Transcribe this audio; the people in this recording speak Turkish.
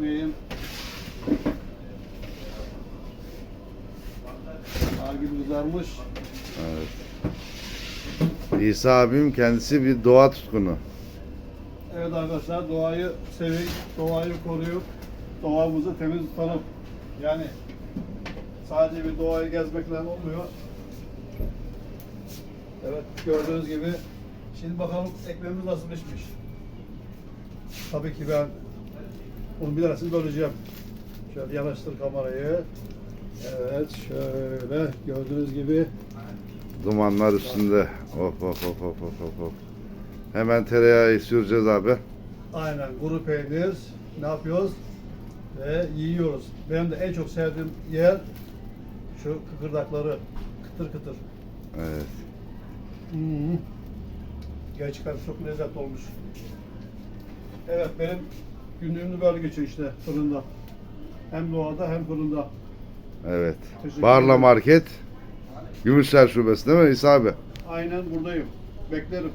ekmeğim. Nar gibi kızarmış. Evet. İsa abim kendisi bir doğa tutkunu. Evet arkadaşlar doğayı sevin, doğayı koruyup doğamızı temiz tutalım. Yani sadece bir doğayı gezmekle olmuyor. Evet gördüğünüz gibi şimdi bakalım ekmeğimiz nasıl pişmiş. Tabii ki ben bunu bir tanesini böleceğim. Şöyle yanaştır kamerayı. Evet şöyle gördüğünüz gibi Dumanlar üstünde. Hop hop hop hop hop hop hop. Hemen tereyağı süreceğiz abi. Aynen kuru peynir ne yapıyoruz? Ve yiyoruz. Benim de en çok sevdiğim yer şu kıkırdakları. Kıtır kıtır. Evet. Hmm. Gerçekten çok lezzetli olmuş. Evet benim günlüğümü böyle geçiyor işte fırında. Hem doğada hem fırında. Evet. Teşekkür Barla ederim. Market. Gümüşler Şubesi değil mi İsa abi? Aynen buradayım. Beklerim.